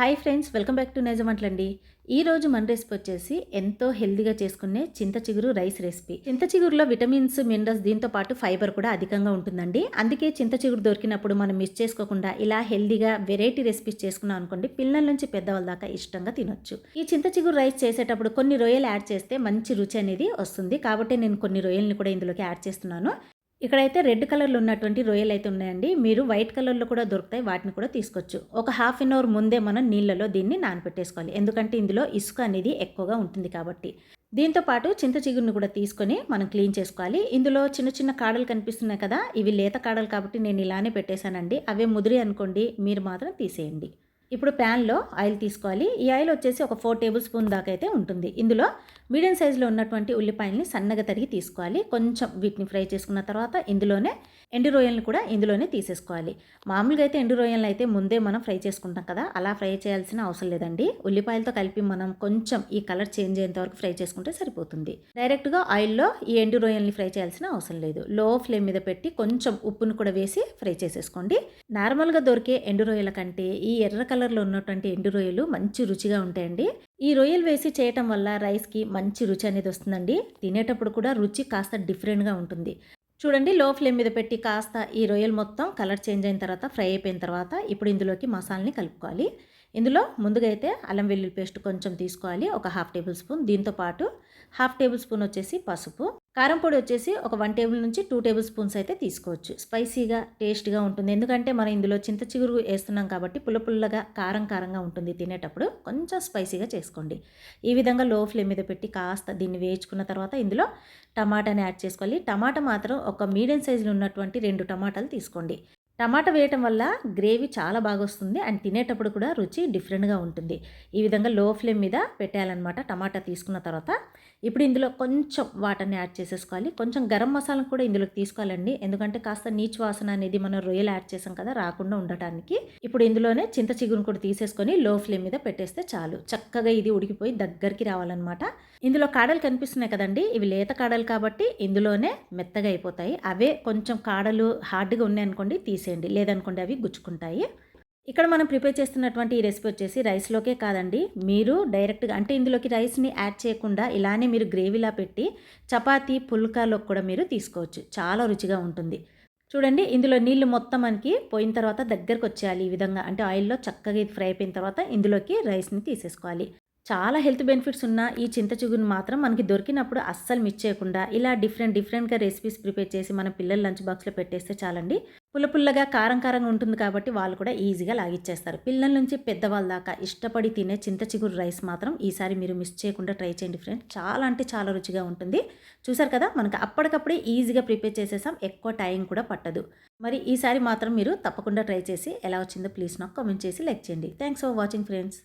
Hi friends welcome back to నైజమంట్లండి ఈ రోజు మన రెసిపీ వచ్చేసి ఎంతో హెల్దీగా చేసుకునే చింత చిగురు రైస్ రెసిపీ. చింత చిగురులో విటమిన్స్ మినరల్స్ దీంతో పాటు ఫైబర్ కూడా అధికంగా ఉంటుందండి. అందుకే చింత చిగురు దొరికినప్పుడు మనం మిస్ చేసుకోకుండా ఇలా హెల్దీగా వెరైటీ రెసిపీస్ చేసుకున్నాం అనుకోండి పిల్లల నుంచి పెద్దవాళ్ళ దాకా ఇష్టంగా తినొచ్చు. ఈ చింత చిగురు రైస్ చేసేటప్పుడు కొన్ని రొయ్యలు యాడ్ చేస్తే మంచి రుచి అనేది వస్తుంది. కాబట్టి నేను కొన్ని రొయ్యల్ని కూడా ఇందులోకి యాడ్ చేస్తున్నాను. ఇక్కడైతే రెడ్ కలర్లో ఉన్నటువంటి రొయ్యలు అయితే ఉన్నాయండి. మీరు వైట్ కలర్లో కూడా దొరుకుతాయి. వాటిని కూడా తీసుకోవచ్చు ఒక హాఫ్ అన్ అవర్ ముందే మనం నీళ్ళలో దీన్ని నానబెట్టేసుకోవాలి. ఎందుకంటే ఇందులో ఇసుక అనేది ఎక్కువగా ఉంటుంది కాబట్టి. దీంతో పాటు చింత చిగురుని కూడా తీసుకొని మనం క్లీన్ చేసుకోవాలి. ఇందులో చిన్న చిన్న కాడలు కనిపిస్తున్నాయి కదా ఇవి లేత కాడలు కాబట్టి నేను ఇలానే పెట్టేశానండి. అవే ముదిరి అనుకోండి మీరు మాత్రం తీసేయండి. ఇప్పుడు ప్యాన్లో ఆయిల్ తీసుకోవాలి. ఈ ఆయిల్ వచ్చేసి ఒక ఫోర్ టేబుల్ స్పూన్ దాకా అయితే ఉంటుంది. ఇందులో మీడియం సైజులో ఉన్నటువంటి ఉల్లిపాయల్ని సన్నగా తరిగి తీసుకోవాలి. కొంచెం వీటిని ఫ్రై చేసుకున్న తర్వాత ఇందులోనే ఎండు రొయ్యలను కూడా ఇందులోనే తీసేసుకోవాలి. మామూలుగా అయితే ఎండు రొయ్యలను అయితే ముందే మనం ఫ్రై చేసుకుంటాం కదా అలా ఫ్రై చేయాల్సిన అవసరం లేదండి. ఉల్లిపాయలతో కలిపి మనం కొంచెం ఈ కలర్ చేంజ్ అయ్యేంత వరకు ఫ్రై చేసుకుంటే సరిపోతుంది. డైరెక్ట్గా ఆయిల్లో ఈ ఎండు రొయ్యల్ని ఫ్రై చేయాల్సిన అవసరం లేదు. లో ఫ్లేమ్ మీద పెట్టి కొంచెం ఉప్పును కూడా వేసి ఫ్రై చేసేసుకోండి. నార్మల్గా దొరికే ఎండు రొయ్యల కంటే ఈ ఎర్ర కలర్లో ఉన్నటువంటి ఎండు రొయ్యలు మంచి రుచిగా ఉంటాయండి. ఈ రొయ్యలు వేసి చేయటం వల్ల రైస్కి మంచి రుచి అనేది వస్తుందండి. తినేటప్పుడు కూడా రుచి కాస్త డిఫరెంట్గా ఉంటుంది. చూడండి లో ఫ్లేమ్ మీద పెట్టి కాస్త ఈ రొయ్యలు మొత్తం కలర్ చేంజ్ అయిన తర్వాత ఫ్రై అయిపోయిన తర్వాత ఇప్పుడు ఇందులోకి మసాలని కలుపుకోవాలి. ఇందులో ముందుగా అయితే అల్లం వెల్లుల్లి పేస్ట్ కొంచెం తీసుకోవాలి. ఒక హాఫ్ టేబుల్ స్పూన్. దీంతో పాటు హాఫ్ టేబుల్ స్పూన్ వచ్చేసి పసుపు. కారం పొడి వచ్చేసి ఒక వన్ టేబుల్ నుంచి టూ టేబుల్ స్పూన్స్ అయితే తీసుకోవచ్చు. స్పైసీగా టేస్ట్గా ఉంటుంది. ఎందుకంటే మనం ఇందులో చింత చిగురు వేస్తున్నాం కాబట్టి పుల్ల పుల్లగా కారం కారంగా ఉంటుంది తినేటప్పుడు. కొంచెం స్పైసీగా చేసుకోండి. ఈ విధంగా లో ఫ్లేమ్ మీద పెట్టి కాస్త దీన్ని వేయించుకున్న తర్వాత ఇందులో టమాటాని యాడ్ చేసుకోవాలి. టమాటా మాత్రం ఒక మీడియం సైజులో ఉన్నటువంటి రెండు టమాటాలు తీసుకోండి. టమాటా వేయటం వల్ల గ్రేవీ చాలా బాగా వస్తుంది అండ్ తినేటప్పుడు కూడా రుచి డిఫరెంట్గా ఉంటుంది. ఈ విధంగా లో ఫ్లేమ్ మీద పెట్టాలన్నమాట టమాటా తీసుకున్న తర్వాత. ఇప్పుడు ఇందులో కొంచెం వాటర్ని యాడ్ చేసేసుకోవాలి. కొంచెం గరం మసాలా కూడా ఇందులోకి తీసుకోవాలండి. ఎందుకంటే కాస్త నీచు వాసన అనేది మనం రొయ్యలు యాడ్ చేసాం కదా రాకుండా ఉండటానికి. ఇప్పుడు ఇందులోనే చింత చిగురును కూడా తీసేసుకొని లో ఫ్లేమ్ మీద పెట్టేస్తే చాలు. చక్కగా ఇది ఉడికిపోయి దగ్గరికి రావాలన్నమాట. ఇందులో కాడలు కనిపిస్తున్నాయి కదండి ఇవి లేత కాడలు కాబట్టి ఇందులోనే మెత్తగా అయిపోతాయి. అవే కొంచెం కాడలు హార్డ్గా ఉన్నాయనుకోండి వేసేయండి లేదనుకోండి అవి గుచ్చుకుంటాయి. ఇక్కడ మనం ప్రిపేర్ చేస్తున్నటువంటి ఈ రెసిపీ వచ్చేసి రైస్లోకే కాదండి. మీరు డైరెక్ట్గా అంటే ఇందులోకి రైస్ని యాడ్ చేయకుండా ఇలానే మీరు గ్రేవీలా పెట్టి చపాతీ పుల్కాలోకి కూడా మీరు తీసుకోవచ్చు. చాలా రుచిగా ఉంటుంది. చూడండి ఇందులో నీళ్ళు మొత్తం మనకి పోయిన తర్వాత దగ్గరకు వచ్చేయాలి ఈ విధంగా. అంటే ఆయిల్లో చక్కగా ఇది ఫ్రై అయిపోయిన తర్వాత ఇందులోకి రైస్ని తీసేసుకోవాలి. చాలా హెల్త్ బెనిఫిట్స్ ఉన్న ఈ చింత చిగురుని మాత్రం మనకి దొరికినప్పుడు అస్సలు మిస్ చేయకుండా ఇలా డిఫరెంట్ డిఫరెంట్గా రెసిపీస్ ప్రిపేర్ చేసి మన పిల్లల లంచ్ బాక్స్లో పెట్టేస్తే చాలండి. పుల్ల పుల్లగా కారం కారంగా ఉంటుంది కాబట్టి వాళ్ళు కూడా ఈజీగా లాగిచ్చేస్తారు. పిల్లల నుంచి పెద్దవాళ్ళ దాకా ఇష్టపడి తినే చింత చిగురు రైస్ మాత్రం ఈసారి మీరు మిస్ చేయకుండా ట్రై చేయండి ఫ్రెండ్స్. చాలా అంటే చాలా రుచిగా ఉంటుంది. చూసారు కదా మనకు అప్పటికప్పుడే ఈజీగా ప్రిపేర్ చేసేసాం ఎక్కువ టైం కూడా పట్టదు. మరి ఈసారి మాత్రం మీరు తప్పకుండా ట్రై చేసి ఎలా వచ్చిందో ప్లీజ్ నాకు కామెంట్ చేసి లైక్ చేయండి. Thanks for watching friends.